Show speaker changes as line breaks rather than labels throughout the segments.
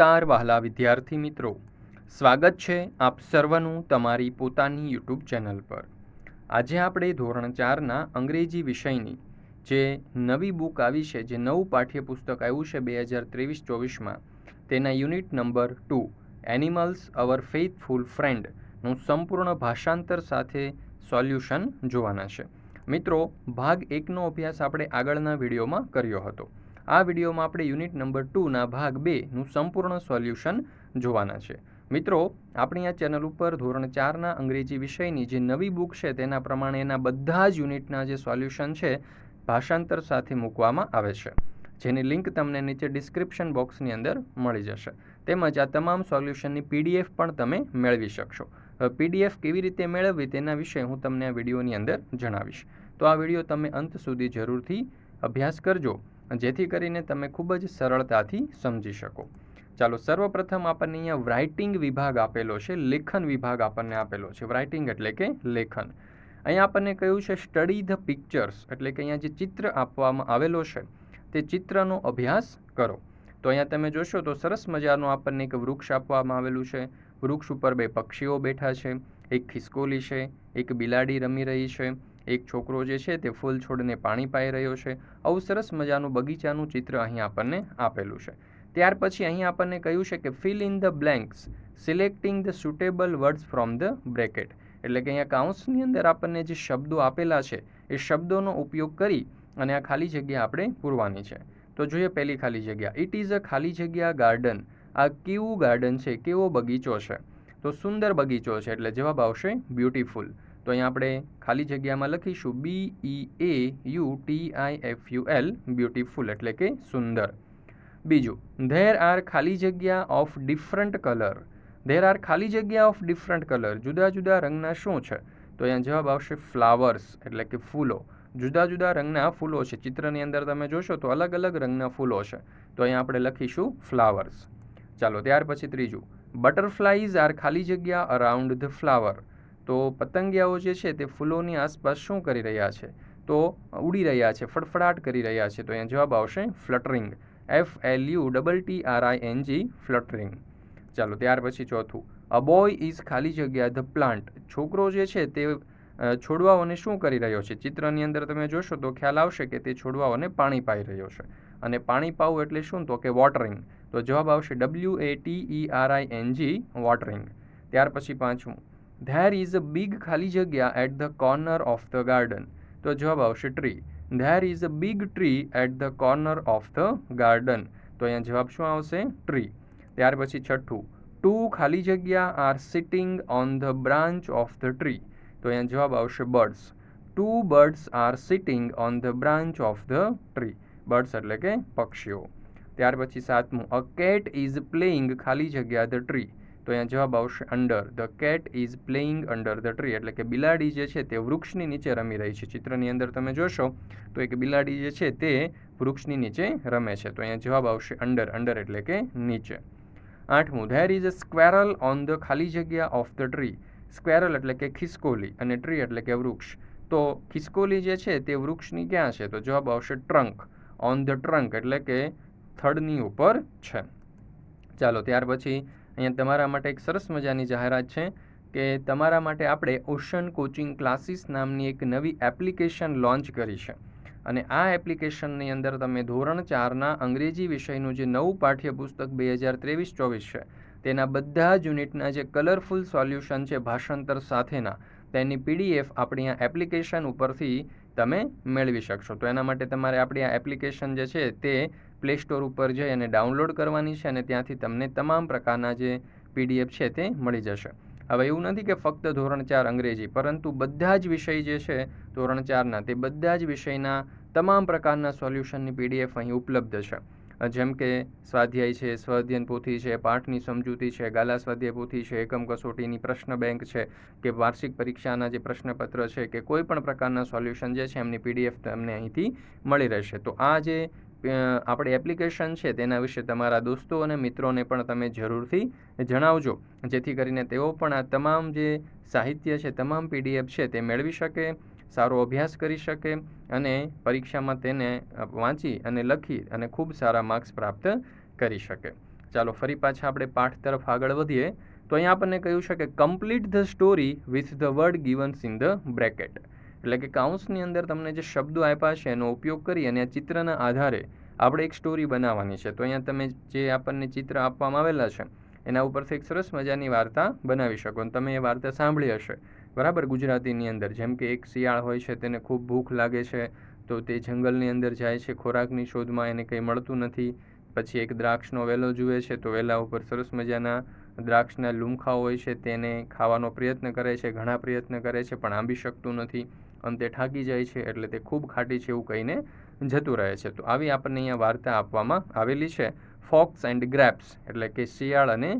નમસ્કાર, વહાલા વિદ્યાર્થી મિત્રો. સ્વાગત છે આપ સર્વનું તમારી પોતાની યુટ્યુબ ચેનલ પર. આજે આપણે ધોરણ ચારના અંગ્રેજી વિષયની જે નવી બુક આવી છે, જે નવું પાઠ્યપુસ્તક આવ્યું છે બે હજાર ત્રેવીસ ચોવીસમાં, તેના unit number two, animals our faithful ફ્રેન્ડનું સંપૂર્ણ ભાષાંતર સાથે સોલ્યુશન જોવાના છે. મિત્રો, ભાગ એકનો અભ્યાસ આપણે આગળના વિડીયોમાં કર્યો હતો. આ વિડીયોમાં આપણે યુનિટ નંબર ટુના ભાગ બેનું સંપૂર્ણ સોલ્યુશન જોવાના છે. મિત્રો, આપણી આ ચેનલ ઉપર ધોરણ ચારના અંગ્રેજી વિષયની જે નવી બુક છે તેના પ્રમાણે એના બધા જ યુનિટના જે સોલ્યુશન છે ભાષાંતર સાથે મૂકવામાં આવે છે. જેની લિંક તમને નીચે ડિસ્ક્રિપ્શન બોક્સની અંદર મળી જશે. તેમજ આ તમામ સોલ્યુશનની પીડીએફ પણ તમે મેળવી શકશો. પીડીએફ કેવી રીતે મેળવવી તેના વિશે હું તમને આ વિડીયોની અંદર જણાવીશ. તો આ વીડિયો તમે અંત સુધી જરૂરથી અભ્યાસ કરજો. જેથી કરીને તમે ખૂબ જ સરળતાથી સમજી શકો. ચાલો, સર્વપ્રથમ આપણને અહીંયા રાઇટિંગ વિભાગ આપેલો છે, લેખન વિભાગ આપણને આપેલો છે. રાઇટિંગ એટલે કે લેખન. અહીંયા આપણને કહ્યું છે સ્ટડી ધ પિક્ચર્સ એટલે કે અહીંયા જે ચિત્ર આપવામાં આવેલો છે, તે ચિત્રનો અભ્યાસ કરો. તો અહીંયા તમે જોશો તો સરસ મજાનું આપણને એક વૃક્ષ આપવામાં આવેલું છે. વૃક્ષ ઉપર બે પક્ષીઓ બેઠા છે. એક ખિસકોલી છે, એક બિલાડી રમી રહી છે. એક છોકરો જે છે તે ફૂલ છોડને પાણી પાઈ રહ્યો છે. આવું સરસ મજાનું બગીચાનું ચિત્ર અહીં આપણને આપેલું છે. ત્યાર પછી અહીં આપણને કહ્યું છે કે fill in the blanks selecting the suitable words from the bracket એટલે કે અહીંયા કાઉન્સની અંદર આપણને જે શબ્દો આપેલા છે, એ શબ્દોનો ઉપયોગ કરી અને આ ખાલી જગ્યા આપણે પૂરવાની છે. તો જોઈએ પહેલી ખાલી જગ્યા. ઇટ ઇઝ અ ખાલી જગ્યા ગાર્ડન આ કેવું ગાર્ડન છે? કેવો બગીચો છે? તો સુંદર બગીચો છે, એટલે જવાબ આવશે બ્યુટીફુલ તો અહીંયા આપણે ખાલી જગ્યામાં લખીશું B E A U T I F U L beautiful એટલે કે સુંદર. બીજું ધેર આર ખાલી જગ્યા of different colour there are ખાલી જગ્યા ઓફ ડિફરન્ટ કલર જુદા જુદા રંગના શું છે? તો અહીંયા જવાબ આવશે ફ્લાવર્સ એટલે કે ફૂલો. જુદા જુદા રંગના ફૂલો છે. ચિત્રની અંદર તમે જોશો તો અલગ અલગ રંગના ફૂલો છે. તો અહીંયા આપણે લખીશું ફ્લાવર્સ ચાલો ત્યાર પછી ત્રીજું. બટરફ્લાઈઝ આર ખાલી જગ્યા અરાઉન્ડ ધ ફ્લાવર તો પતંગિયાઓ જે છે તે ફૂલોની આસપાસ શું કરી રહ્યા છે? તો ઉડી રહ્યા છે, ફડફડાટ કરી રહ્યા છે. તો અહીંયા જવાબ આવશે fluttering. F L U double T R I N G fluttering. ચાલો, ત્યાર પછી ચોથું. અ બોય ઇઝ ખાલી જગ્યા ધ પ્લાન્ટ છોકરો જે છે તે છોડવાઓને શું કરી રહ્યો છે? ચિત્રની અંદર તમે જોશો તો ખ્યાલ આવશે કે તે છોડવાઓને પાણી પાઈ રહ્યો છે. અને પાણી પાવું એટલે શું? તો કે વોટરિંગ તો જવાબ આવશે W A T E R I N G watering ત્યાર પછી પાંચમું. ધેર ઇઝ અ બિગ ખાલી જગ્યા at the corner of the garden તો જવાબ આવશે tree there is a big tree at the corner of the garden તો અહીંયા જવાબ શું આવશે ટ્રી ત્યાર પછી છઠ્ઠું ટુ ખાલી જગ્યા are sitting on the branch of the tree તો અહીંયા જવાબ આવશે birds two birds are sitting on the branch of the tree birds એટલે કે પક્ષીઓ ત્યાર પછી સાતમું અ કેટ ઇઝ પ્લેઇંગ ખાલી જગ્યા ધ ટ્રી તો અહીંયા જવાબ આવશે under the cat is playing under the tree એટલે કે બિલાડી જે છે તે વૃક્ષની નીચે રમી રહી છે. ચિત્રની અંદર તમે જોશો તો એક બિલાડી જે છે તે વૃક્ષની નીચે રમે છે. તો અહીંયા જવાબ આવશે અંડર અંડર એટલે કે નીચે. આઠમું. There is a squirrel on the ખાલી જગ્યા ઓફ ધ ટ્રી સ્ક્વેરલ એટલે કે ખિસકોલી અને ટ્રી એટલે કે વૃક્ષ. તો ખિસકોલી જે છે તે વૃક્ષની ક્યાં છે? તો જવાબ આવશે ટ્રંક ઓન ધ ટ્રંક એટલે કે થડની ઉપર છે. ચાલો ત્યાર પછી અહીંયા તમારા માટે એક સરસ મજાની જાહેરાત છે કે તમારા માટે આપણે ઓશન કોચિંગ ક્લાસીસ નામની એક નવી એપ્લિકેશન લોન્ચ કરી છે. અને આ એપ્લિકેશનની અંદર તમે ધોરણ ચારના અંગ્રેજી વિષયનું જે નવું પાઠ્યપુસ્તક બે હજાર ત્રેવીસ ચોવીસ છે, તેના બધા જ યુનિટના જે કલરફુલ સોલ્યુશન છે ભાષાંતર સાથેના, તેની પીડીએફ આપણી આ એપ્લિકેશન ઉપરથી તમે મેળવી શકશો. તો એના માટે તમારે આપણી આ એપ્લિકેશન જે છે તે પ્લે સ્ટોર ઉપર જઈ અને ડાઉનલોડ કરવાની છે અને ત્યાંથી તમને તમામ પ્રકારના જે પીડીએફ છે તે મળી જશે. હવે એવું નથી કે ફક્ત ધોરણ ચાર અંગ્રેજી, પરંતુ બધા જ વિષય જે છે ધોરણ ચારના, તે બધા જ વિષયના તમામ પ્રકારના સોલ્યુશનની પીડીએફ અહીં ઉપલબ્ધ છે. જેમ કે સ્વાધ્યાય છે, સ્વાધ્યન પોથી છે, પાઠની સમજૂતી છે, ગાલા સ્વાધ્યાય પોથી છે, એકમ કસોટીની પ્રશ્ન બેંક છે, કે વાર્ષિક પરીક્ષાના જે પ્રશ્નપત્ર છે, કે કોઈ પણ પ્રકારના સોલ્યુશન જે છે એમની પીડીએફ તમને અહીંથી મળી રહેશે. તો આ જે આપણી એપ્લિકેશન છે તેના વિશે તમારા દોસ્તો અને મિત્રોને પણ તમે જરૂરથી જણાવજો. જેથી કરીને તેઓ પણ આ તમામ જે સાહિત્ય છે, તમામ પીડીએફ છે તે મેળવી શકે, સારો અભ્યાસ કરી શકે અને પરીક્ષામાં તેને વાંચી અને લખી અને ખૂબ સારા માર્ક્સ પ્રાપ્ત કરી શકે. ચાલો ફરી પાછા આપણે પાઠ તરફ આગળ વધીએ. તો અહીંયા આપણને કહ્યું છે કે complete the story with the word givens in the bracket એટલે કે કાઉન્સની અંદર તમને જે શબ્દો આપ્યા છે, એનો ઉપયોગ કરી અને આ ચિત્રના આધારે આપણે એક સ્ટોરી બનાવવાની છે. તો અહીંયા તમે જે આપણને ચિત્ર આપવામાં આવેલા છે, એના ઉપરથી એક સરસ મજાની વાર્તા બનાવી શકો અને તમે એ વાર્તા સાંભળી હશે. બરાબર? ગુજરાતીની અંદર. જેમ કે એક શિયાળ હોય છે, તેને ખૂબ ભૂખ લાગે છે, તો તે જંગલની અંદર જાય છે, ખોરાકની શોધમાં એને કંઈ મળતું નથી. પછી એક દ્રાક્ષનો વેલો જુએ છે, તો વેલા ઉપર સરસ મજાના દ્રાક્ષના લૂમખા હોય છે, તેને ખાવાનો પ્રયત્ન કરે છે, ઘણા પ્રયત્ન કરે છે, પણ આંબી શકતું નથી. અંતે થાકી જાય છે એટલે તે ખૂબ ખાટી છે એવું કહીને જતું રહે છે. તો આવી આપણને અહીંયા વાર્તા આપવામાં આવેલી છે. ફોક્સ એન્ડ ગ્રેપ્સ એટલે કે શિયાળ અને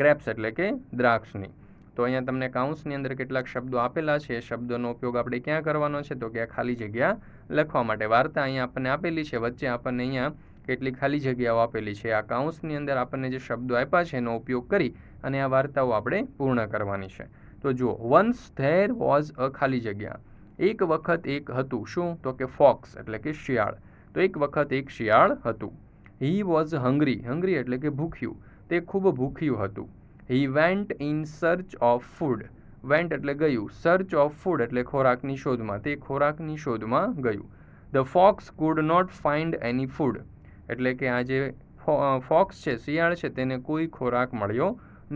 ગ્રેપ્સ એટલે કે દ્રાક્ષની. તો અહીંયા તમને કાઉન્સની અંદર કેટલાક શબ્દો આપેલા છે. એ શબ્દોનો ઉપયોગ આપણે ક્યાં કરવાનો છે? તો કે આ ખાલી જગ્યા લખવા માટે. વાર્તા અહીંયા આપણને આપેલી છે. વચ્ચે આપણને અહીંયા કેટલી ખાલી જગ્યાઓ આપેલી છે. આ કાઉન્સની અંદર આપણને જે શબ્દો આપ્યા છે એનો ઉપયોગ કરી અને આ વાર્તાઓ આપણે પૂર્ણ કરવાની છે. તો જુઓ વન્સ ધેર વોઝ અ ખાલી જગ્યા. એક વખત એક હતું. શું? તો કે ફોક્સ એટલે કે શિયાળ. તો એક વખત એક શિયાળ હતું. હી વોઝ હંગ્રી હંગ્રી એટલે કે ભૂખ્યું. તે ખૂબ ભૂખ્યું હતું. He went in search of food went એટલે ગયું. સર્ચ ઓફ ફૂડ એટલે ખોરાકની શોધમાં. તે ખોરાકની શોધમાં ગયું. The fox could not find any food એટલે કે આ જે ફોક્સ છે, શિયાળ છે, તેને કોઈ ખોરાક મળ્યો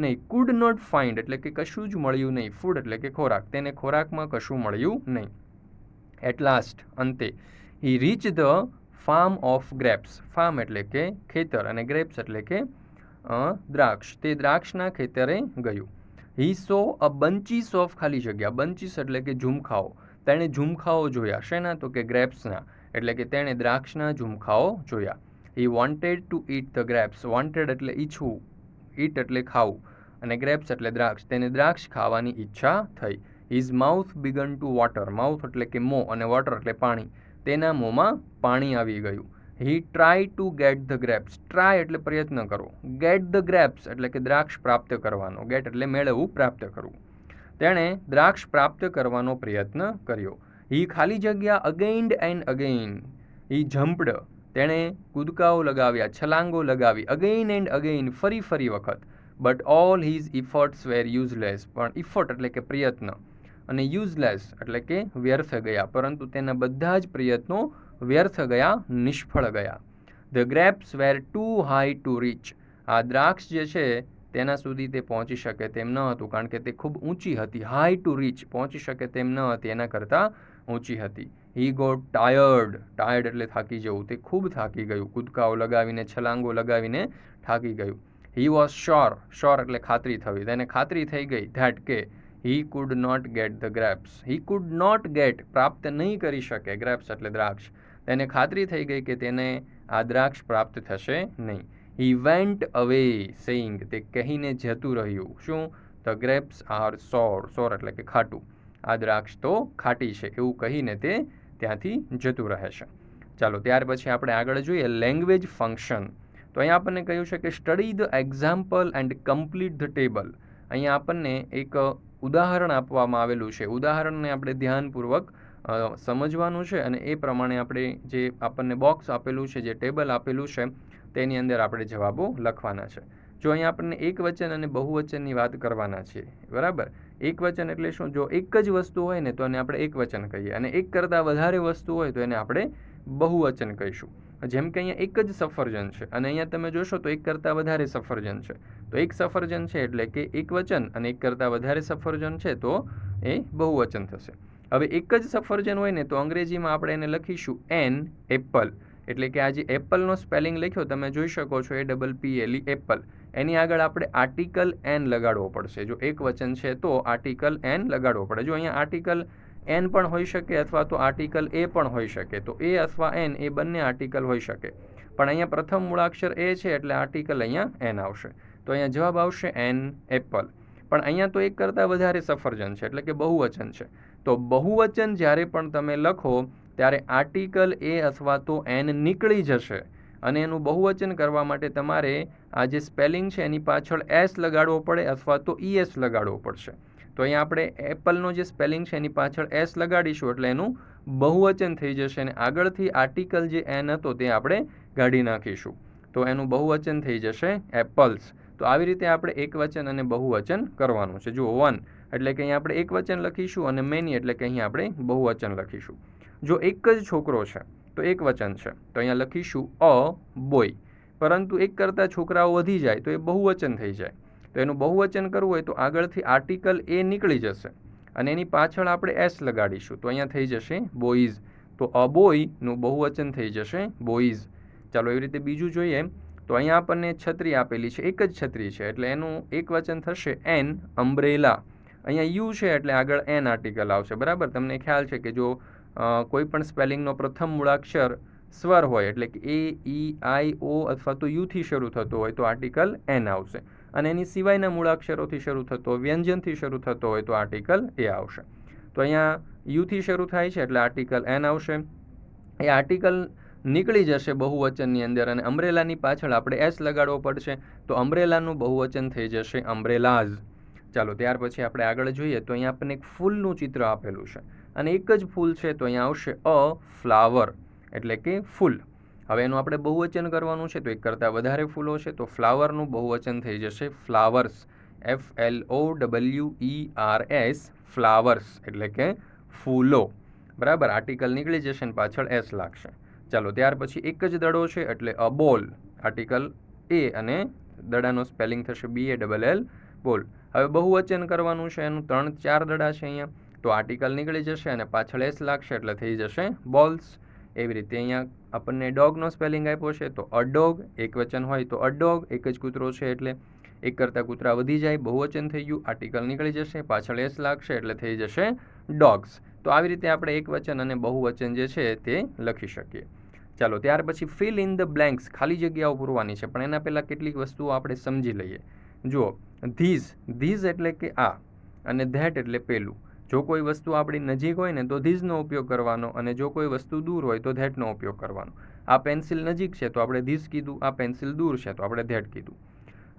નહીં કુડ નોટ ફાઇન્ડ એટલે કે કશું જ મળ્યું નહીં. ફૂડ એટલે કે ખોરાક. તેને ખોરાકમાં કશું મળ્યું નહીં. એટ લાસ્ટ અંતે he reach the farm of grapes farm એટલે કે ખેતર અને ગ્રેપ્સ એટલે કે દ્રાક્ષ. તે દ્રાક્ષના ખેતરે ગયું. હી સો અ બંચીસ ઓફ ખાલી જગ્યા. બંચીસ એટલે કે ઝુમખાઓ. તેણે ઝુમખાઓ જોયા. શેના? તો કે ગ્રેપ્સના એટલે કે તેણે દ્રાક્ષના ઝુમખાઓ જોયા. He wanted to eat the grapes wanted એટલે ઈચ્છવું. ઈટ એટલે ખાવું અને ગ્રેપ્સ એટલે દ્રાક્ષ. તેને દ્રાક્ષ ખાવાની ઈચ્છા થઈ. His mouth began to water mouth એટલે કે મો અને વોટર એટલે પાણી. તેના મોંમાં પાણી આવી ગયું. He try to get the grapes try એટલે પ્રયત્ન કરો ગેટ ધ ગ્રેપ્સ એટલે કે દ્રાક્ષ પ્રાપ્ત કરવાનો. ગેટ એટલે મેળવવું, પ્રાપ્ત કરવું. તેણે દ્રાક્ષ પ્રાપ્ત કરવાનો પ્રયત્ન કર્યો. હી ખાલી જગ્યા again and again he jumped તેણે કૂદકાઓ લગાવ્યા, છલાંગો લગાવી અગેઇન એન્ડ અગેઇન ફરી ફરી વખત. But all his efforts were useless પણ ઇફર્ટ એટલે કે પ્રયત્ન. અને યુઝલેસ એટલે કે વ્યર્થ ગયા. પરંતુ તેના બધા જ પ્રયત્નો વ્યર્થ ગયા, નિષ્ફળ ગયા. The grapes were too high to reach આ દ્રાક્ષ જે છે, તેના સુધી તે પહોંચી શકે તેમ ન હતું, કારણ કે તે ખૂબ ઊંચી હતી. હાઈ ટુ રીચ પહોંચી શકે તેમ ન હતી, એના કરતાં ઊંચી હતી. હી ગોટ ટાયર્ડ ટાયર્ડ એટલે થાકી જવું. તે ખૂબ થાકી ગયું. કૂદકાઓ લગાવીને, છલાંગો લગાવીને થાકી ગયું. હી વોઝ શ્યોર શ્યોર એટલે ખાતરી થવી. તેને ખાતરી થઈ ગઈ ધેટ કે he could not get the grapes he could not get પ્રાપ્ત નહીં કરી શકે ગ્રેપ્સ એટલે દ્રાક્ષ. તેને ખાતરી થઈ ગઈ કે તેને આ દ્રાક્ષ પ્રાપ્ત થશે નહીં. હી વેન્ટ અવે સેઈંગ તે કહીને જતું રહ્યું. શું? ધ ગ્રેપ્સ આર સોર સોર એટલે કે ખાટું. આ દ્રાક્ષ તો ખાટી છે. એવું કહીને તે ત્યાંથી જતું રહે છે. ચાલો, ત્યાર પછી આપણે આગળ જોઈએ લેંગ્વેજ ફંક્શન તો અહીંયા આપણને કહ્યું છે કે study the example and complete the table અહીંયા આપણને એક ઉદાહરણ આપવામાં આવેલું છે. ઉદાહરણને આપણે ધ્યાનપૂર્વક સમજવાનું છે અને એ પ્રમાણે આપણે જે આપણને બોક્સ આપેલું છે, જે ટેબલ આપેલું છે, તેની અંદર આપણે જવાબો લખવાના છે. જો અહીંયા આપણને એક વચન અને બહુવચનની વાત કરવાના છે, બરાબર? એક વચન એટલે શું? જો એક જ વસ્તુ હોય ને તો એને આપણે એક વચન કહીએ અને એક કરતાં વધારે વસ્તુ હોય તો એને આપણે બહુવચન કહીશું. જેમ કે અહીંયા એક જ સફરજન છે અને અહીંયા તમે જોશો તો એક કરતાં વધારે સફરજન છે. તો એક સફરજન છે એટલે કે એક વચન અને એક કરતાં વધારે સફરજન છે તો એ બહુવચન થશે. હવે એક જ સફરજન હોય ને તો અંગ્રેજીમાં આપણે એને લખીશું એન એપલ. એટલે કે આ જે એપલનો સ્પેલિંગ લખ્યો તમે જોઈ શકો છો A double P L apple. એની આગળ આપણે આર્ટિકલ એન લગાડવો પડશે. જો એક વચન છે તો આર્ટિકલ એન લગાડવો પડે. જો અહીંયા આર્ટિકલ એન પણ હોઈ શકે અથવા તો આર્ટિકલ એ પણ હોઈ શકે, તો એ અથવા એન એ બંને આર્ટિકલ હોઈ શકે. પણ અહીંયા પ્રથમ મૂળાક્ષર એ છે એટલે આર્ટિકલ અહીંયા એન આવશે. તો અહીંયા જવાબ આવશે એન એપલ પણ અહીંયા તો એક કરતાં વધારે સફરજન છે, એટલે કે બહુવચન છે. તો બહુવચન જ્યારે પણ તમે લખો, ત્યારે આર્ટિકલ એ અથવા તો એન નીકળી જશે. અને એનું બહુવચન કરવા માટે તમારે આ જે સ્પેલિંગ છે એની પાછળ એસ લગાડવો પડે અથવા તો ઈએસ લગાડવો પડશે. તો અહીંયા આપણે એપલનો જે સ્પેલિંગ છે એની પાછળ એસ લગાડીશું એટલે એનું બહુવચન થઈ જશે અને આગળથી આર્ટિકલ જે એન હતો તે આપણે કાઢી નાખીશું. તો એનું બહુવચન થઈ જશે એપલ્સ તો આવી રીતે આપણે એકવચન અને બહુવચન કરવાનું છે. જુઓ વન એટલે કે અહીંયા આપણે એકવચન લખીશું અને મેની એટલે કે અહીંયા આપણે બહુવચન લખીશું. જો એક જ છોકરો છે તો એક વચન છે. તો અહીંયા લખીશું, અ, બોય. પરંતુ એક કરતાં છોકરાઓ વધી જાય તો એ બહુવચન થઈ જાય. તો એનું બહુવચન કરવું હોય તો આગળથી આર્ટિકલ એ નીકળી જશે. અને એની પાછળ આપણે એસ લગાડીશું. તો અહીંયા થઈ જશે, બોઈઝ. તો અ બોયનું બહુવચન થઈ જશે, બોઈઝ. ચાલો એવી રીતે બીજું જોઈએ. તો અહીંયા આપણને છત્રી આપેલી છે. એક જ છત્રી છે, એટલે એનું એક વચન થશે એન, અમ્બ્રેલા. અહીંયા યુ છે, એટલે આગળ એન આર્ટિકલ આવશે. બરાબર? તમને ખ્યાલ છે કે જો કોઈ પણ સ્પેલિંગનો પ્રથમ મૂળાક્ષર સ્વર હોય, એટલે કે એ, ઈ, આઈ, ઓ અથવા તો યુથી શરૂ થતો હોય, તો આર્ટિકલ એન આવશે. અને એની સિવાયના મૂળાક્ષરોથી શરૂ થતો, વ્યંજનથી શરૂ થતો હોય, તો આર્ટિકલ એ આવશે. તો અહીંયા યુથી શરૂ થાય છે, એટલે આર્ટિકલ એન આવશે. એ આર્ટિકલ નીકળી જશે બહુવચનની અંદર અને અમ્બ્રેલાની પાછળ આપણે એસ લગાડવો પડશે, તો અમ્બ્રેલાનું બહુવચન થઈ જશે અમ્બ્રેલાઝ. ચાલો, ત્યાર પછી આપણે આગળ જોઈએ, તો અહીંયા આપણને એક ફૂલનું ચિત્ર આપેલું છે. અને એક જ ફૂલ છે તો અહીંયા આવશે અ ફ્લાવર, એટલે કે ફૂલ. હવે એનું આપણે બહુવચન કરવાનું છે તો એક કરતાં વધારે ફૂલો છે તો ફ્લાવરનું બહુવચન થઈ જશે flowers. F L O W E R S flowers, એટલે કે ફૂલો. બરાબર? આર્ટિકલ નીકળી જશે ને પાછળ એસ લાગશે. ચાલો, ત્યાર પછી એક જ દડો છે એટલે અ બોલ. આર્ટિકલ એ અને દડાનો સ્પેલિંગ થશે બી એ ડબલ એલ બોલ. હવે બહુવચન કરવાનું છે, એનું ત્રણ ચાર દડા છે અહીંયા. તો આર્ટિકલ નીકળી જશે અને પાછળ એસ લાગશે એટલે થઈ જશે બોલ્સ એવી રીતે અહીંયા આપણને ડોગનો સ્પેલિંગ આપ્યો છે, તો અડોગ એક વચન હોય તો અડોગ એક જ કૂતરો છે એટલે એક કરતાં કૂતરા વધી જાય, બહુવચન થઈ ગયું, આર્ટિકલ નીકળી જશે, પાછળ એસ લાગશે એટલે થઈ જશે ડોગ્સ તો આવી રીતે આપણે એક વચન અને બહુવચન જે છે તે લખી શકીએ. ચાલો, ત્યાર પછી ફિલ ઇન ધ બ્લેન્ક્સ ખાલી જગ્યાઓ પૂરવાની છે, પણ એના પહેલાં કેટલીક વસ્તુઓ આપણે સમજી લઈએ. જુઓ ધીઝ ધીઝ એટલે કે આ, અને ધેટ એટલે પેલું. જો કોઈ વસ્તુ આપણી નજીક હોય ને, તો ધીઝનો ઉપયોગ કરવાનો અને જો કોઈ વસ્તુ દૂર હોય, તો ધેટનો ઉપયોગ કરવાનો. આ પેન્સિલ નજીક છે, તો આપણે ધીઝ કીધું, આ પેન્સિલ દૂર છે, તો આપણે ધેટ કીધું.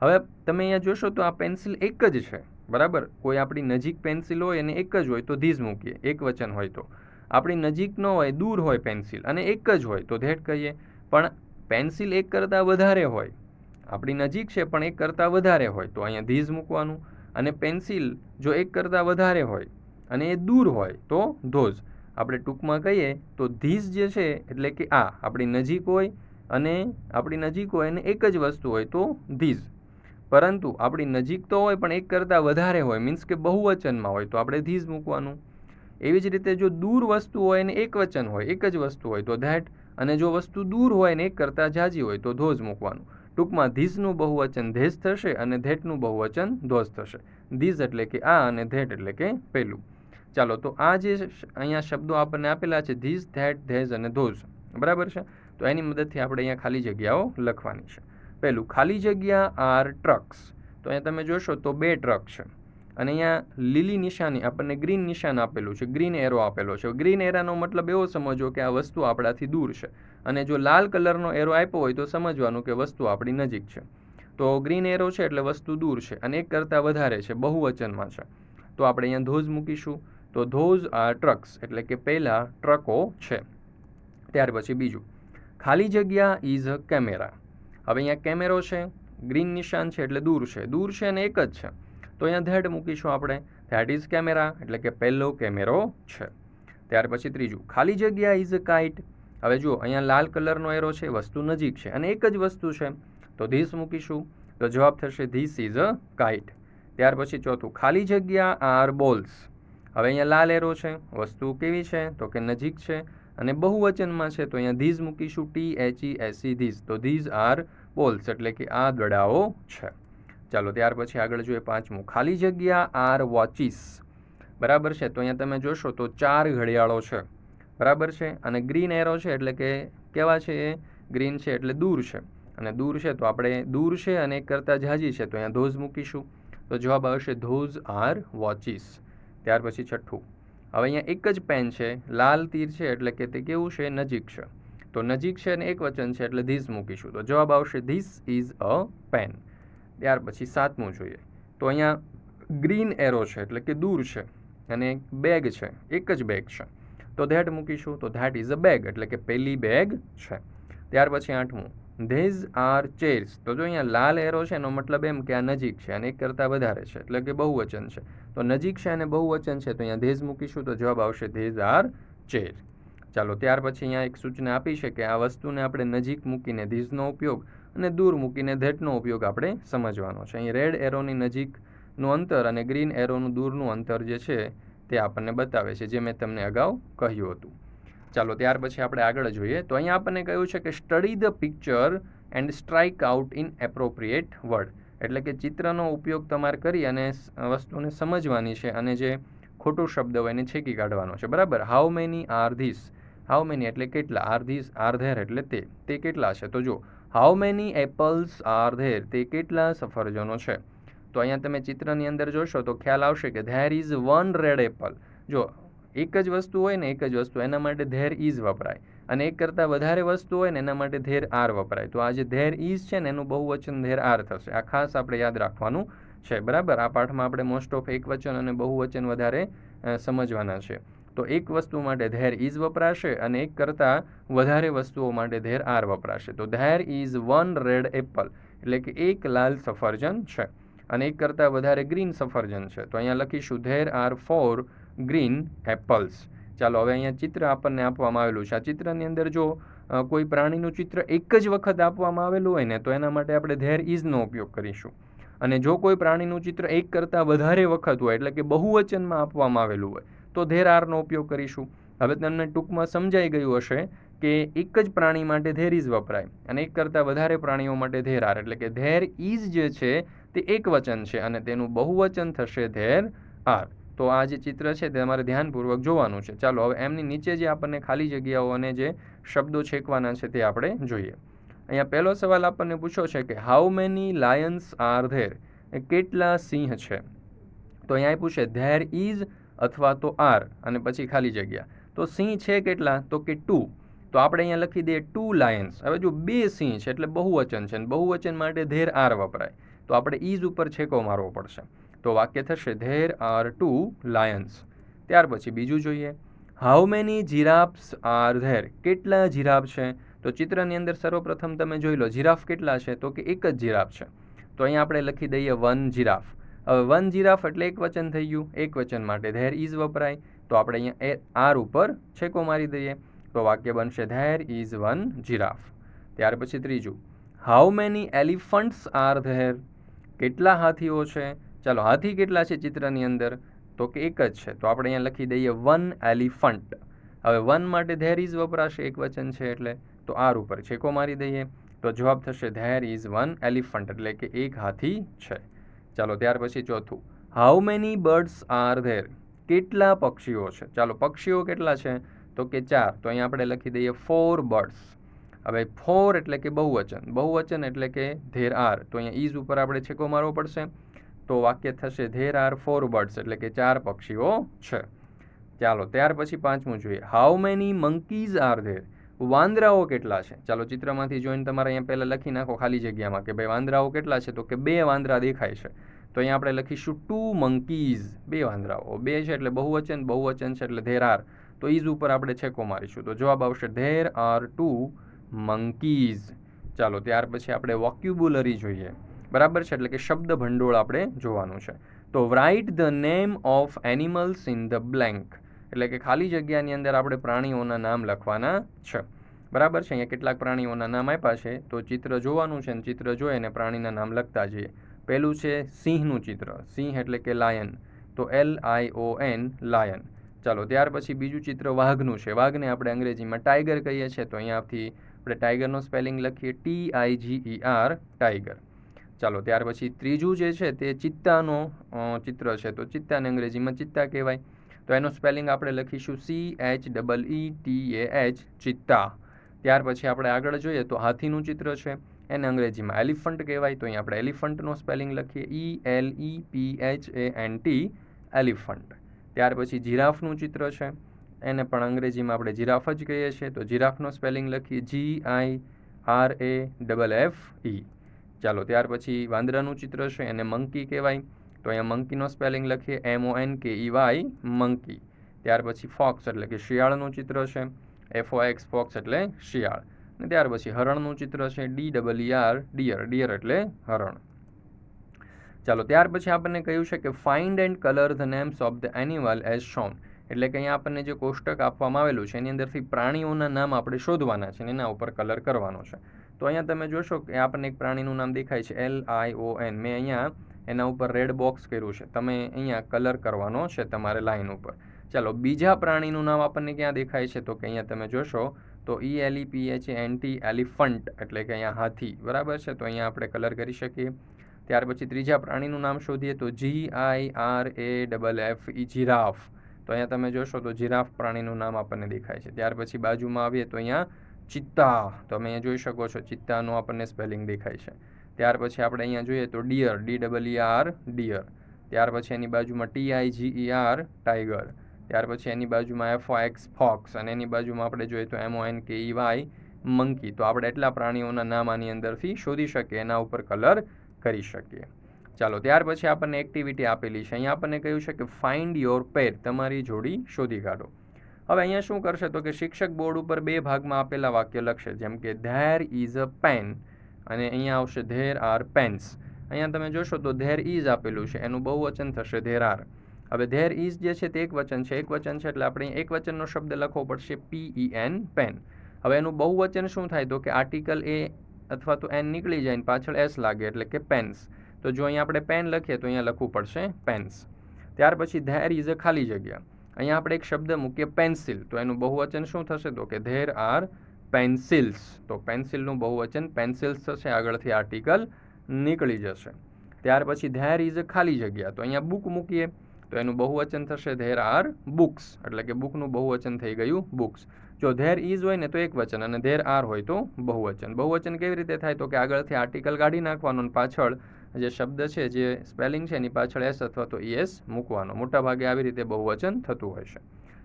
હવે તમે અહીંયા જોશો તો આ પેન્સિલ એક જ છે, બરાબર? કોઈ આપણી નજીક પેન્સિલ હોય અને એક જ હોય, તો ધીઝ મૂકીએ, એક વચન હોય તો. આપણી નજીક ન હોય, દૂર હોય પેન્સિલ અને એક જ હોય, તો ધેટ કહીએ. પણ પેન્સિલ એક કરતાં વધારે હોય, આપણી નજીક છે, પણ એક કરતાં વધારે હોય, તો અહીંયા ધીઝ મૂકવાનું. અને પેન્સિલ જો એક કરતાં વધારે હોય અને એ દૂર હોય તો ધોઝ આપણે ટૂંકમાં કહીએ તો ધીઝ જે છે એટલે કે આ, આપણી નજીક હોય અને આપણી નજીક હોય અને એક જ વસ્તુ હોય તો ધીઝ. પરંતુ આપણી નજીક તો હોય પણ એક કરતાં વધારે હોય, મીન્સ કે બહુવચનમાં હોય, તો આપણે ધીઝ મૂકવાનું. એવી જ રીતે જો દૂર વસ્તુ હોય ને એક વચન હોય, એક જ વસ્તુ હોય, તો ધેટ. અને જો વસ્તુ દૂર હોય ને એક કરતાં જાજી હોય, તો ધોઝ મૂકવાનું. ટૂંકમાં ધીઝનું બહુવચન ધેઝ થશે અને ધેટનું બહુવચન ધોઝ થશે. ધીઝ એટલે કે આ અને ધેટ એટલે કે પેલું. ચાલો, તો આ જે અહીંયા શબ્દો આપણને આપેલા છે, ધીઝ, ધેટ, ધેઝ અને ધોઝ. બરાબર છે? તો એની મદદથી આપણે અહીંયા ખાલી જગ્યાઓ લખવાની છે. પહેલું, ખાલી જગ્યા આર ટ્રક્સ. તો અહીંયા તમે જોશો તો બે ટ્રક છે. અને અહીંયા લીલી નિશાની, આપણને ગ્રીન નિશાન આપેલું છે, ગ્રીન એરો આપેલો છે. ગ્રીન એરાનો મતલબ એવો સમજો કે આ વસ્તુ આપણાથી દૂર છે. અને જો લાલ કલરનો એરો આપ્યો હોય તો સમજવાનું કે વસ્તુ આપણી નજીક છે. તો ગ્રીન એરો છે એટલે વસ્તુ દૂર છે અને એક કરતાં વધારે છે, બહુવચનમાં છે. તો આપણે અહીંયા ધોઝ મૂકીશું. તો ધોઝ આર ટ્રક્સ, એટલે કે પહેલાં ટ્રકો છે. ત્યાર પછી બીજું, ખાલી જગ્યા ઇઝ અ કેમેરા. હવે અહીંયા કેમેરો છે, ગ્રીન નિશાન છે એટલે દૂર છે. દૂર છે અને એક જ છે. તો અહીંયા ધેડ મૂકીશું આપણે. ધેટ ઇઝ કેમેરા, એટલે કે પહેલો કેમેરો છે. ત્યાર પછી ત્રીજું, ખાલી જગ્યા ઇઝ અ કાઇટ. હવે જુઓ, અહીંયા લાલ કલરનો એરો છે, વસ્તુ નજીક છે અને એક જ વસ્તુ છે. તો ધીસ મૂકીશું. તો જવાબ થશે ધીસ ઇઝ અ કાઇટ. ત્યાર પછી ચોથું, ખાલી જગ્યા આર બોલ્સ. હવે અહીંયા લાલ એરો છે, વસ્તુ કેવી છે? તો કે નજીક છે. અને બહુવચનમાં છે, તો અહીંયા ધીઝ મૂકીશું T H E S these. તો ધીઝ આર બોલ્સ, એટલે કે આ દડાઓ છે. ચાલો, ત્યાર પછી આગળ જોઈએ પાંચમું. ખાલી જગ્યા આર વોચિસ. બરાબર છે? તો અહીંયા તમે જોશો તો ચાર ઘડિયાળો છે. બરાબર છે? અને ગ્રીન એરો છે, એટલે કે કેવા છે એ? ગ્રીન છે, એટલે દૂર છે. અને દૂર છે, તો આપણે દૂર છે અને એક કરતાં જાજી છે, તો અહીંયા ધોઝ મૂકીશું. તો જવાબ આવશે ધોઝ આર વોચિસ. ત્યાર પછી છઠ્ઠું. હવે અહીંયા એક જ પેન છે, લાલ તીર છે, એટલે કે તે કેવું છે? નજીક છે. તો નજીક છે અને એક વચન છે, એટલે ધીસ મૂકીશું. તો જવાબ આવશે, ધીસ ઇઝ અ પેન. ત્યાર પછી સાતમું જોઈએ. તો અહીંયા ગ્રીન એરો છે, એટલે કે દૂર છે, અને બેગ છે, એક જ બેગ છે. તો ધેટ મૂકીશું. તો ધેટ ઇઝ અ બેગ, એટલે કે પહેલી બેગ છે. ત્યાર પછી આઠમું. ધેઝ આર ચેર્સ તો જો અહીંયા લાલ એરો છે, એનો મતલબ એમ કે આ નજીક છે, અને એક કરતાં વધારે છે, એટલે કે બહુવચન છે. તો નજીક છે અને બહુવચન છે, તો અહીંયા ધેઝ મૂકીશું, તો જવાબ આવશે ધેઝ આર ચેર ચાલો, ત્યાર પછી અહીંયા એક સૂચના આપી છે કે આ વસ્તુને આપણે નજીક મૂકીને ધીઝનો ઉપયોગ અને દૂર મૂકીને ધેટનો ઉપયોગ આપણે સમજવાનો છે. અહીં રેડ એરોની નજીકનું અંતર અને ગ્રીન એરોનું દૂરનું અંતર જે છે, તે આપણને બતાવે છે, જે મેં તમને અગાઉ કહ્યું હતું. ચાલો ત્યાર પછી આપણે આગળ જોઈએ. તો અહીંયા આપણને કહ્યું છે કે study the picture and strike out in appropriate word એટલે કે ચિત્રનો ઉપયોગ તમારે કરી અને વસ્તુને સમજવાની છે અને જે ખોટો શબ્દ હોય એને છેકી કાઢવાનો છે. બરાબર? How many are this how many એટલે કેટલા? આર ધીસ આર ધેર એટલે તે. તે કેટલા છે? તો જો how many apples are there તે કેટલા સફરજનો છે? તો અહીંયા તમે ચિત્રની અંદર જોશો તો ખ્યાલ આવશે કે there is one red apple જો એક જ વસ્તુ હોય ને એક જ વસ્તુ, એના માટે ધેર ઇઝ વપરાય. અને એક કરતાં વધારે વસ્તુ હોય ને એના માટે ધેર આર વપરાય. તો આ જે ધેર ઇઝ છે ને એનું બહુવચન ધેર આર થશે. આ ખાસ આપણે યાદ રાખવાનું છે. બરાબર? આ પાઠમાં આપણે મોસ્ટ ઓફ એક વચન અને બહુવચન વધારે સમજવાના છે. તો એક વસ્તુ માટે ધેર ઇઝ વપરાશે અને એક કરતાં વધારે વસ્તુઓ માટે ધેર આર વપરાશે. તો there is one red apple. એટલે કે એક લાલ સફરજન છે. અને એક કરતાં વધારે ગ્રીન સફરજન છે. તો અહીંયા લખીશું there are four green apples ચાલો, હવે અહીંયા ચિત્ર આપણને આપવામાં આવેલું છે. આ ચિત્રની અંદર જો કોઈ પ્રાણીનું ચિત્ર એક જ વખત આપવામાં આવેલું હોય ને, તો એના માટે આપણે ધેર ઇઝનો ઉપયોગ કરીશું. અને જો કોઈ પ્રાણીનું ચિત્ર એક કરતાં વધારે વખત હોય, એટલે કે બહુવચનમાં આપવામાં આવેલું હોય, તો ધેર આરનો ઉપયોગ કરીશું. હવે તમને ટૂંકમાં સમજાઈ ગયું હશે કે એક જ પ્રાણી માટે ધેર ઇઝ વપરાય અને એક કરતાં વધારે પ્રાણીઓ માટે ધેર આર. એટલે કે ધેર ઇઝ જે છે, તે એક વચન છે અને તેનું બહુવચન થશે ધેર આર. તો આ જે ચિત્ર છે તે તમારે ધ્યાનપૂર્વક જોવાનું છે. ચાલો, હવે એમની નીચે જે આપણને ખાલી જગ્યાઓ અને જે શબ્દો છેકવાના છે તે આપણે જોઈએ. અહીંયા પહેલો સવાલ આપણને પૂછ્યો છે કે how many lions are there કેટલા સિંહ છે? તો અહીંયા પૂછે ધેર ઇઝ અથવા તો આર અને પછી ખાલી જગ્યા. તો સિંહ છે કેટલા? તો કે ટુ તો આપણે અહીંયા લખી દઈએ ટુ લાયન્સ હવે જો બે સિંહ છે એટલે બહુવચન છે અને બહુવચન માટે ધેર આર વપરાય. તો આપણે ઇઝ ઉપર છેકો મારવો પડશે. તો વાક્ય થશે ધેર આર ટુ લાયન્સ ત્યાર પછી બીજું જોઈએ. How many giraffes are there કેટલા જીરાફ છે? તો ચિત્રની અંદર સર્વપ્રથમ તમે જોઈ લો જીરાફ કેટલા છે? તો કે એક જ જીરાફ છે. તો અહીંયા આપણે લખી દઈએ વન જીરાફ હવે વન જીરાફ એટલે એક વચન થઈ ગયું. એક વચન માટે ધેર ઇઝ વપરાય. તો આપણે અહીંયા એ આર ઉપર છેકો મારી દઈએ. તો વાક્ય બનશે ધેર ઇઝ વન જીરાફ ત્યાર પછી ત્રીજું how many elephants are there કેટલા હાથીઓ છે? ચાલો, હાથી કેટલા છે ચિત્રની અંદર? તો કે એક જ છે. તો આપણે અહીંયા લખી દઈએ વન એલિફન્ટ. હવે વન માટે ધેર ઇઝ વપરાશે, એક વચન છે એટલે. તો આર ઉપર છેકો મારી દઈએ. તો જવાબ થશે ધેર ઇઝ વન એલિફન્ટ, એટલે કે એક હાથી છે. ચાલો, ત્યાર પછી ચોથું. How many birds are there? કેટલા પક્ષીઓ છે? ચાલો, પક્ષીઓ કેટલા છે? તો કે ચાર. તો અહીંયા આપણે લખી દઈએ ફોર બર્ડ્સ. હવે ફોર એટલે કે બહુવચન. બહુવચન એટલે કે ધેર આર. તો અહીંયા ઇઝ ઉપર આપણે છેકો મારવો પડશે. તો વાક્ય થશે ધેર આર ફોર બર્ડ્સ એટલે કે ચાર પક્ષીઓ છે. ચાલો, ત્યાર પછી પાંચમું જોઈએ. How many monkeys are there વાંદરાઓ કેટલા છે? ચાલો, ચિત્રમાંથી જોઈને તમારે અહીંયા પહેલાં લખી નાખો ખાલી જગ્યામાં કે ભાઈ વાંદરાઓ કેટલા છે? તો કે બે વાંદરા દેખાય છે. તો અહીંયા આપણે લખીશું ટુ મંકીઝ બે વાંદરાઓ. બે છે એટલે બહુવચન બહુવચન છે એટલે ધેર આર તો ઇઝ ઉપર આપણે છેકો મારીશું. તો જવાબ આવશે ધેર આર ટુ મંકીઝ ચાલો, ત્યાર પછી આપણે વોક્યુબ્યુલરી જોઈએ. બરાબર છે? એટલે કે શબ્દ ભંડોળ આપણે જોવાનું છે. તો write the name of animals in the blank એટલે કે ખાલી જગ્યાની અંદર આપણે પ્રાણીઓના નામ લખવાના છે. બરાબર છે? અહીંયા કેટલાક પ્રાણીઓના નામ આપ્યા છે. તો ચિત્ર જોવાનું છે અને ચિત્ર જોઈ અને પ્રાણીના નામ લખતા જઈએ. પહેલું છે સિંહનું ચિત્ર. સિંહ એટલે કે લાયન તો L I O N lion ચાલો, ત્યાર પછી બીજું ચિત્ર વાઘનું છે. વાઘને આપણે અંગ્રેજીમાં ટાઈગર કહીએ છીએ. તો અહીંયાથી આપણે ટાઈગરનો સ્પેલિંગ લખીએ. T I G E R tiger ચાલો, ત્યાર પછી ત્રીજું જે છે તે ચિત્તાનો ચિત્ર છે. તો ચિત્તાને અંગ્રેજીમાં ચિત્તા કહેવાય. તો એનો સ્પેલિંગ આપણે લખીશું C H double E T A H ચિત્તા. ત્યાર પછી આપણે આગળ જોઈએ તો હાથીનું ચિત્ર છે. એને અંગ્રેજીમાં એલિફન્ટ કહેવાય. તો અહીં આપણે એલિફન્ટનો સ્પેલિંગ લખીએ. E L E P H A N T elephant. ત્યાર પછી જીરાફનું ચિત્ર છે. એને પણ અંગ્રેજીમાં આપણે જીરાફ જ કહીએ છીએ. તો જિરાફનો સ્પેલિંગ લખીએ G I R A double F E ચાલો, ત્યાર પછી વાંદરાનું ચિત્ર છે એને મંકી કહેવાય. તો અહીંયા મંકીનો સ્પેલિંગ લખીએ એમ ઓ એન કે ઈ વાય મંકી. ત્યાર પછી ફોક્સ એટલે કે શિયાળનું ચિત્ર છે. એફઓ એક્સ ફોક્સ એટલે શિયાળ. અને ત્યાર પછી હરણનું ચિત્ર છે. D double R deer deer એટલે હરણ. ચાલો, ત્યાર પછી આપણને કહ્યું છે કે find and colour the names of the animal as shown એટલે કે અહીંયા આપણને જે કોષ્ટક આપવામાં આવેલું છે, એની અંદરથી પ્રાણીઓના નામ આપણે શોધવાના છે અને એના ઉપર કલર કરવાનો છે. તો અહીંયા તમે જોશો કે આપણને એક પ્રાણીનું નામ દેખાય છે એલ આઈ ઓ એન મેં અહીંયા એના ઉપર રેડ બોક્સ કર્યું છે. તમે અહીંયા કલર કરવાનો છે તમારે લાઈન ઉપર. ચાલો, બીજા પ્રાણીનું નામ આપણને ક્યાં દેખાય છે? તો કે અહીંયા તમે જોશો, તો E L P H anti elephant એટલે કે અહીંયા હાથી. બરાબર છે? તો અહીંયા આપણે કલર કરી શકીએ. ત્યાર પછી ત્રીજા પ્રાણીનું નામ શોધીએ, તો G I R A double F E giraffe તો અહીંયા તમે જોશો તો જીરાફ પ્રાણીનું નામ આપણને દેખાય છે. ત્યાર પછી બાજુમાં આવીએ, તો અહીંયા ચિત્તા. તમે અહીંયા જોઈ શકો છો, ચિત્તાનું આપણને સ્પેલિંગ દેખાય છે. ત્યાર પછી આપણે અહીંયા જોઈએ તો deer D double R deer ત્યાર પછી એની બાજુમાં T I G R tiger ત્યાર પછી એની બાજુમાં એફ એક્સ ફોક્સ અને એની બાજુમાં આપણે જોઈએ તો એમઓ એન કે ઈ વાય મંકી તો આપણે એટલા પ્રાણીઓના નામ આની અંદરથી શોધી શકીએ, એના ઉપર કલર કરી શકીએ. ચાલો, ત્યાર પછી આપણને એક્ટિવિટી આપેલી છે. અહીંયા આપણને કહ્યું છે કે ફાઇન્ડ યોર પેર તમારી જોડી શોધી કાઢો. હવે અહીંયા શું કરશે તો કે શિક્ષક બોર્ડ ઉપર બે ભાગમાં આપેલા વાક્ય લખશે. જેમ કે ધેર ઇઝ અ પેન અને અહીંયા આવશે ધેર આર પેન્સ અહીંયા તમે જોશો તો ધેર ઇઝ આપેલું છે. એનું બહુ વચન થશે ધેર આર હવે ધેર ઇઝ જે છે તે એક વચન છે. એક વચન છે એટલે આપણે એક વચનનો શબ્દ લખવો પડશે પી ઈ એન પેન હવે એનું બહુ વચન શું થાય તો કે આર્ટિકલ એ અથવા તો એન નીકળી જાય ને પાછળ એસ લાગે એટલે કે પેન્સ તો જો અહીંયા આપણે પેન લખીએ તો અહીંયા લખવું પડશે પેન્સ ત્યાર પછી ધેર ઇઝ અ ખાલી જગ્યા. અહીંયા આપણે એક શબ્દ મૂકીએ પેન્સિલ. તો એનું બહુવચન શું થશે? તો કે ધેર આર પેન્સિલ્સ. તો પેન્સિલનું બહુવચન પેન્સિલ્સ થશે, આગળથી આર્ટિકલ નીકળી જશે. ત્યાર પછી ધેર ઇઝ ખાલી જગ્યા. તો અહીંયા બુક મૂકીએ. તો એનું બહુવચન થશે ધેર આર બુક્સ. એટલે કે બુકનું બહુવચન થઈ ગયું બુક્સ. જો ધેર ઇઝ હોય ને તો એક વચન અને ધેર આર હોય તો બહુવચન. બહુવચન કેવી રીતે થાય? તો કે આગળથી આર્ટિકલ કાઢી નાખવાનો પાછળ જે શબ્દ છે, જે સ્પેલિંગ છે, એની પાછળ એસ અથવા તો એસ મૂકવાનો. મોટાભાગે આવી રીતે બહુવચન થતું હોય છે.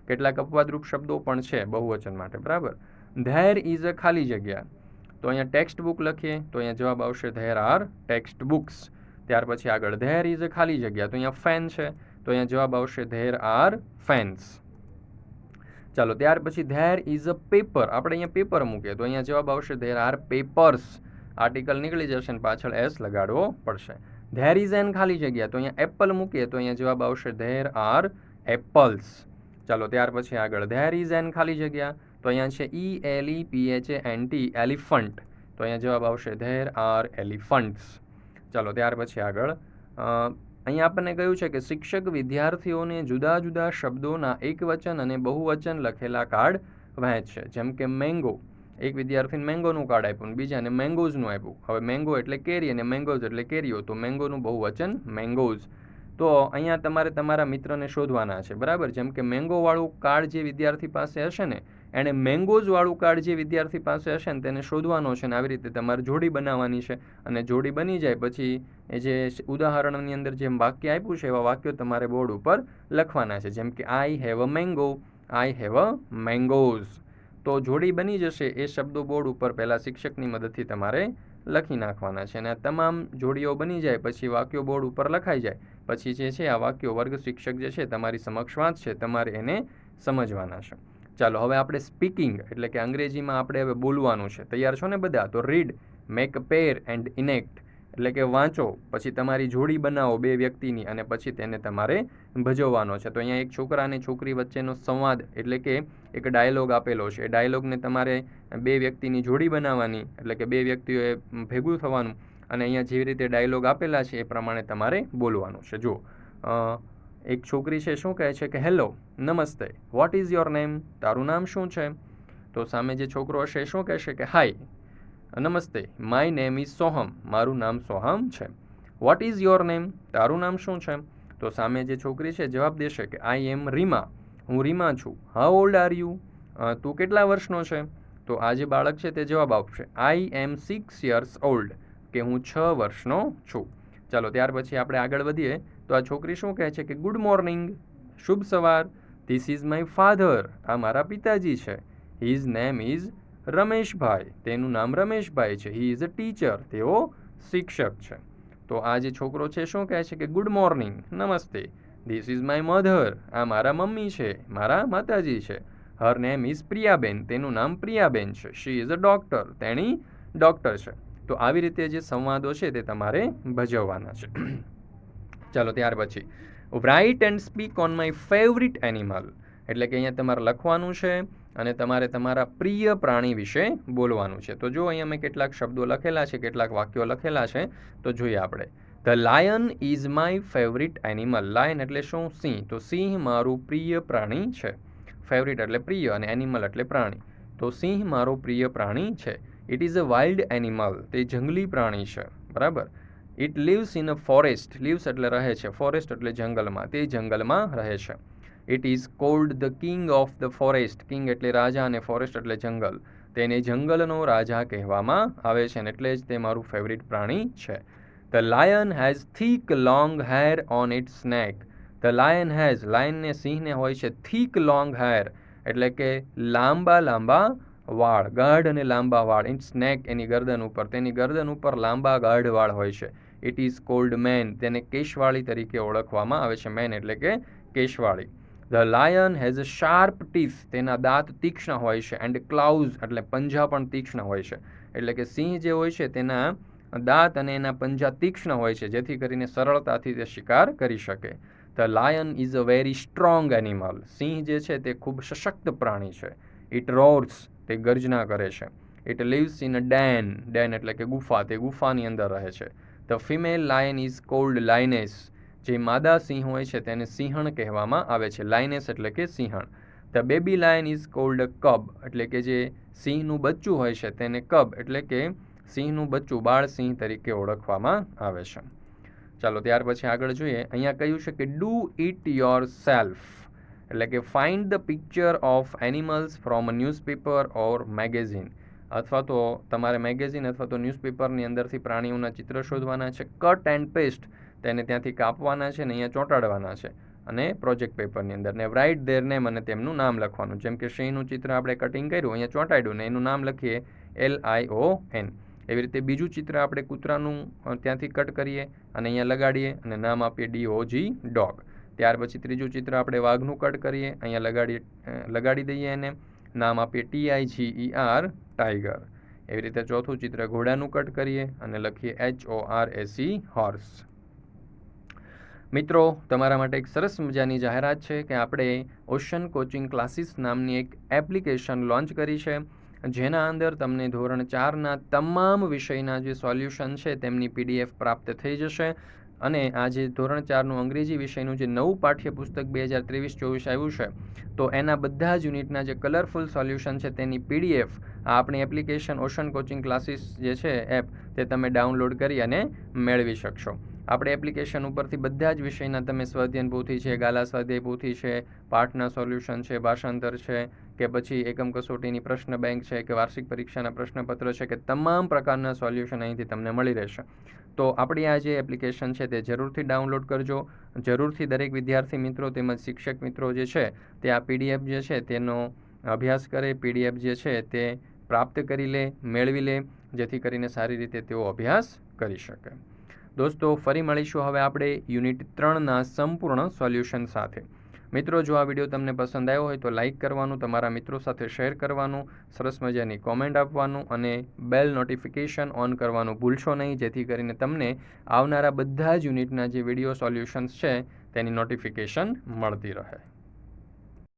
કેટલાક અપવાદરૂપ શબ્દો પણ છે બહુવચન માટે, બરાબર? ધેર ઇઝ અ ખાલી જગ્યા. તો અહીંયા ટેક્સ્ટ બુક લખીએ, તો અહીંયા જવાબ આવશે ધેર આર ટેક્સ્ટ બુક્સ ત્યાર પછી આગળ ધેર ઇઝ અ ખાલી જગ્યા. તો અહીંયા ફેન છે. તો અહીંયા જવાબ આવશે ધેર આર ફેન્સ ચાલો, ત્યાર પછી ધેર ઇઝ અ પેપર આપણે અહીંયા પેપર મૂકીએ, તો અહીંયા જવાબ આવશે ધેર આર પેપર્સ આર્ટિકલ નીકળી જશે અને પાછળ એસ લગાડવો પડશે. ધેર ઇઝ એન ખાલી જગ્યા. તો અહીંયા એપલ મૂકીએ તો અહીંયા જવાબ આવશે, ધેર આર એપલ્સ. ચાલો, ત્યાર પછી આગળ. ધેર ઇઝ એન ખાલી જગ્યા. તો અહીંયા છે E L E P H A N T elephant. તો અહીંયા જવાબ આવશે, ધેર આર એલિફન્ટ્સ. ચાલો, ત્યાર પછી આગળ. અહીંયા આપણને કહ્યું છે કે શિક્ષક વિદ્યાર્થીઓને જુદા જુદા શબ્દોના એકવચન અને બહુવચન લખેલા કાર્ડ વહેંચશે જેમ કે મેંગો. એક વિદ્યાર્થીને મેંગોનું કાર્ડ આપ્યું બીજાને મેંગોઝનું આપ્યું. હવે મેંગો એટલે કેરી અને મેંગોઝ એટલે કેરીઓ. તો મેંગોનું બહુવચન મેંગોઝ તો અહીંયા તમારે તમારા મિત્રને શોધવાના છે, બરાબર? જેમ કે મેંગોવાળું કાર્ડ જે વિદ્યાર્થી પાસે હશે ને એણે મેંગોઝવાળું કાર્ડ જે વિદ્યાર્થી પાસે હશે ને, તેને શોધવાનો છે ને, આવી રીતે તમારે જોડી બનાવવાની છે. અને જોડી બની જાય પછી એ જે ઉદાહરણની અંદર જેમ વાક્ય આપ્યું છે, એવા વાક્યો તમારે બોર્ડ ઉપર લખવાના છે. જેમ કે I have a mango I have a mangoes તો જોડી બની જશે એ શબ્દો બોર્ડ ઉપર પહેલાં શિક્ષકની મદદથી તમારે લખી નાખવાના છે. અને તમામ જોડીઓ બની જાય, પછી વાક્યો બોર્ડ ઉપર લખાઈ જાય. પછી જે છે, આ વાક્યો વર્ગ શિક્ષક જે છે, તમારી સમક્ષ વાંચશે, તમારે એને સમજવાના છે. ચાલો, હવે આપણે સ્પીકિંગ એટલે કે અંગ્રેજીમાં આપણે હવે બોલવાનું છે. તૈયાર છો ને બધા? તો read, make, pair and enact. એટલે કે વાંચો, પછી તમારી જોડી બનાવો બે વ્યક્તિની અને પછી તેને તમારે ભજવવાનો છે. તો અહીંયા એક છોકરા અને છોકરી વચ્ચેનો સંવાદ એટલે કે એક ડાયલોગ આપેલો છે. એ ડાયલોગને તમારે બે વ્યક્તિની જોડી બનાવવાની એટલે કે બે વ્યક્તિઓએ ભેગું થવાનું અને અહીંયા જેવી રીતે ડાયલોગ આપેલા છે એ પ્રમાણે તમારે બોલવાનું છે. જુઓ એક છોકરી છે શું કહે છે કે હેલો નમસ્તે. વોટ ઇઝ યોર નેમ તારું નામ શું છે? તો સામે જે છોકરો હશે શું કહેશે કે હાય નમસ્તે, માય નેમ ઇઝ સોહમ, મારું નામ સોહમ છે. વોટ ઇઝ યોર નેમ તારું નામ શું છે? તો સામે જે છોકરી છે, જવાબ દેશે કે આઈ એમ રીમા. હું રીમા છું. હાઉ ઓલ્ડ આર યુ તું કેટલા વર્ષનો છે? તો આ જે બાળક છે, તે જવાબ આપશે I am six years old કે હું છ વર્ષનો છું. ચાલો, ત્યાર પછી આપણે આગળ વધીએ. તો આ છોકરી શું કહે છે કે ગુડ મોર્નિંગ શુભ સવાર. ધીસ ઇઝ માય ફાધર આ મારા પિતાજી છે. હિઝ નેમ ઇઝ રમેશભાઈ, તેનું નામ રમેશભાઈ છે. હી ઇઝ અ ટીચર તેઓ શિક્ષક છે. તો આ જે છોકરો છે, શું કહે છે કે ગુડ મોર્નિંગ નમસ્તે. ધીસ ઇઝ માય મધર આ મારા મમ્મી છે. મારા માતાજી છે. Her name is Priyaben. તેનું નામ પ્રિયાબેન છે. શી ઇઝ અ ડૉક્ટર તેણી ડૉક્ટર છે. તો આવી રીતે જે સંવાદો છે, તે તમારે ભજવવાના છે. ચાલો, ત્યાર પછી. Write and speak on my favourite animal એટલે કે અહીંયા તમારે લખવાનું છે અને તમારે તમારા પ્રિય પ્રાણી વિશે બોલવાનું છે. તો જો અહીંયા મેં કેટલાક શબ્દો લખેલા છે, કેટલાક વાક્યો લખેલા છે, તો જોઈએ આપણે. The lion is my favourite animal lion એટલે શું? સિંહ. તો સિંહ મારું પ્રિય પ્રાણી છે. ફેવરિટ એટલે પ્રિય અને એનિમલ એટલે પ્રાણી. તો સિંહ મારો પ્રિય પ્રાણી છે. It is a wild animal તે જંગલી પ્રાણી છે. બરાબર? It lives in a forest lives એટલે રહે છે. ફોરેસ્ટ એટલે જંગલમાં. તે જંગલમાં રહે છે. It is called the king of the forest king એટલે રાજા અને ફોરેસ્ટ એટલે જંગલ. તેને જંગલનો રાજા કહેવામાં આવે છે અને એટલે જ તે મારું ફેવરિટ પ્રાણી છે. The lion has thick long hair on its neck the lion has લાયનને સિંહને હોય છે થીક લોંગ હેર એટલે કે લાંબા લાંબા વાળ, ગાઢ અને લાંબા વાળ. ઇટ્સ નેક એની ગરદન ઉપર. તેની ગરદન ઉપર લાંબા, ગાઢ વાળ હોય છે. ઇટ ઇઝ કોલ્ડ મેન તેને કેશવાળી તરીકે ઓળખવામાં આવે છે. મેન એટલે કે કેશવાળી. The lion has a sharp teeth તેના દાંત તીક્ષ્ણ હોય છે એન્ડ ક્લાઉઝ એટલે પંજા પણ તીક્ષ્ણ હોય છે. એટલે કે સિંહ જે હોય છે તેના દાંત અને એના પંજા તીક્ષ્ણ હોય છે, જેથી કરીને સરળતાથી તે શિકાર કરી શકે. The lion is a very strong animal સિંહ જે છે તે ખૂબ સશક્ત પ્રાણી છે. ઇટ રોર્સ તે ગર્જના કરે છે. It lives in a den den એટલે કે ગુફા. તે ગુફાની અંદર રહે છે. The female lion is called lioness જે માદા સિંહ હોય છે તેને સિંહણ કહેવામાં આવે છે લાઇનેસ એટલે કે સિંહણ. The baby lion is called cub એટલે કે જે સિંહનું બચ્ચું હોય છે તેને કબ એટલે કે સિંહનું બચ્ચું, બાળ સિંહ તરીકે ઓળખવામાં આવે છે. ચાલો ત્યાર પછી આગળ જોઈએ. અહીંયા કહ્યું છે કે ડુ ઇટ યોર સેલ્ફ એટલે કે find the picture of animals from a newspaper or magazine અથવા તો તમારે મેગેઝિન અથવા તો ન્યૂઝપેપરની અંદરથી પ્રાણીઓના ચિત્ર શોધવાના છે. કટ એન્ડ પેસ્ટ તેને ત્યાંથી કાપવાના છે ને અહીંયા ચોંટાડવાના છે. અને પ્રોજેક્ટ પેપરની અંદર. ને રાઇટ દેર નેમ અને તેમનું નામ લખવાનું. જેમ કે સિંહનું ચિત્ર આપણે કટિંગ કર્યું, અહીંયા ચોંટાડ્યું ને એનું નામ લખીએ એલ આઈ ઓ એન એવી રીતે બીજું ચિત્ર આપણે કૂતરાનું ત્યાંથી કટ કરીએ અને અહીંયા લગાડીએ અને નામ આપીએ ડી ઓ જી ડોગ ત્યાર પછી ત્રીજું ચિત્ર આપણે વાઘનું કટ કરીએ, અહીંયા લગાડીએ લગાડી દઈએ એને. નામ આપીએ T I G E R tiger એવી રીતે ચોથું ચિત્ર ઘોડાનું કટ કરીએ અને લખીએ H O R S E horse મિત્રો, તમારા માટે એક સરસ મજાની જાહેરાત છે કે આપણે ઓશન કોચિંગ ક્લાસીસ નામની એક એપ્લિકેશન લોન્ચ કરી છે, જેના અંદર તમને ધોરણ ચારના તમામ વિષયના જે સોલ્યુશન છે તેમની પીડીએફ પ્રાપ્ત થઈ જશે. અને આ જે ધોરણ ચારનું અંગ્રેજી વિષયનું જે નવું પાઠ્યપુસ્તક બે હજાર ત્રેવીસ ચોવીસ આવ્યું છે, તો એના બધા જ યુનિટના જે કલરફુલ સોલ્યુશન છે તેની પીડીએફ આ આપણી એપ્લિકેશન ઓશન કોચિંગ ક્લાસીસ જે છે એપ તે તમે ડાઉનલોડ કરી અને મેળવી શકશો. આપણે એપ્લિકેશન ઉપરથી બધા જ વિષયના તમે સ્વાધ્યન પોથી છે, ગાલા સ્વાધ્યાય પોથી છે, પાઠના સોલ્યુશન છે, ભાષાંતર છે, કે પછી એકમ કસોટીની પ્રશ્ન બેંક છે, કે વાર્ષિક પરીક્ષાના પ્રશ્નપત્ર છે, કે તમામ પ્રકારના સોલ્યુશન અહીંથી તમને મળી રહેશે. તો આપણી આ જે એપ્લિકેશન છે તે જરૂરથી ડાઉનલોડ કરજો. જરૂરથી દરેક વિદ્યાર્થી મિત્રો તેમજ શિક્ષક મિત્રો જે છે તે આ પીડીએફ જે છે તેનો અભ્યાસ કરે પીડીએફ જે છે તે પ્રાપ્ત કરી લે, મેળવી લે, જેથી કરીને સારી રીતે તેઓ અભ્યાસ કરી શકે. દોસ્તો, ફરી મળીશું હવે આપણે યુનિટ ત્રણના સંપૂર્ણ સોલ્યુશન સાથે. મિત્રો, જો આ વીડિયો તમને પસંદ આવ્યો હોય તો લાઇક કરવાનું, તમારા મિત્રો સાથે શેર કરવાનું, સરસ મજાની કોમેન્ટ આપવાનું અને બેલ નોટિફિકેશન ઓન કરવાનું ભૂલશો નહીં, જેથી કરીને તમને આવનારા બધા જ યુનિટના જે વીડિયો સોલ્યુશન્સ છે તેની નોટિફિકેશન મળતી રહે.